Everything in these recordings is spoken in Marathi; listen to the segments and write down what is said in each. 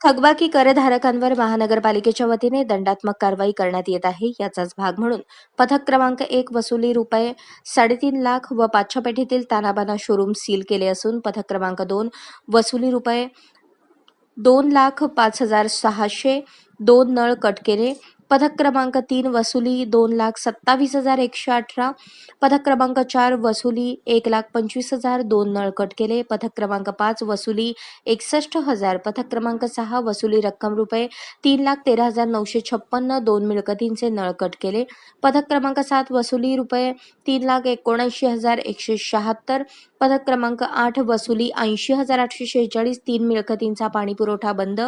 थकबाकी करधारकांवर महानगरपालिकेच्या वतीने दंडात्मक कारवाई करण्यात येत आहे. याचाच भाग म्हणून पथक क्रमांक एक वसुली रुपये साडेतीन लाख व पाचशा पेठेतील तानाबाना शोरूम सील केले असून पथक क्रमांक दोन वसुली रुपये दोन लाख पाच हजार सहाशे दोन नळ कट केले पथक क्रमांक तीन वसुली दोन लाख सत्तावीस हजार एकशे अठरा. पथक क्रमांक चार वसुली एक लाख पंचवीस हजार दोन नळकट केले. पथक क्रमांक पाच वसुली एकसष्ट हजार. पथक क्रमांक सहा वसुली रक्कम रुपये तीन लाख तेरा हजार नऊशे छप्पन्न दोन मिळकतींचे नळकट केले. पथक क्रमांक सात वसुली रुपये तीन लाख एकोणऐंशी हजार एकशे शहात्तर. पथक क्रमांक आठ वसुली ऐंशी हजार आठशे शेहेचाळीस तीन मिळकतींचा पाणी पुरवठा बंद.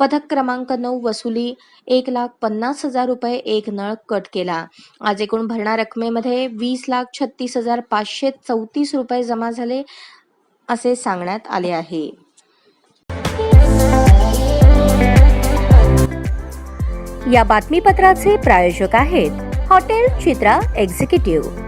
पथक क्रमांक नऊ वसुली एक लाख पन्नास हजार रुपये एक नळ कट केला. आज एकूण भरणा रकमेमध्ये वीस लाख छत्तीस हजार पाचशे चौतीस रुपये जमा झाले असे सांगण्यात आले आहे. या बातमीपत्राचे प्रायोजक आहेत हॉटेल चित्रा एक्झिक्युटिव्ह.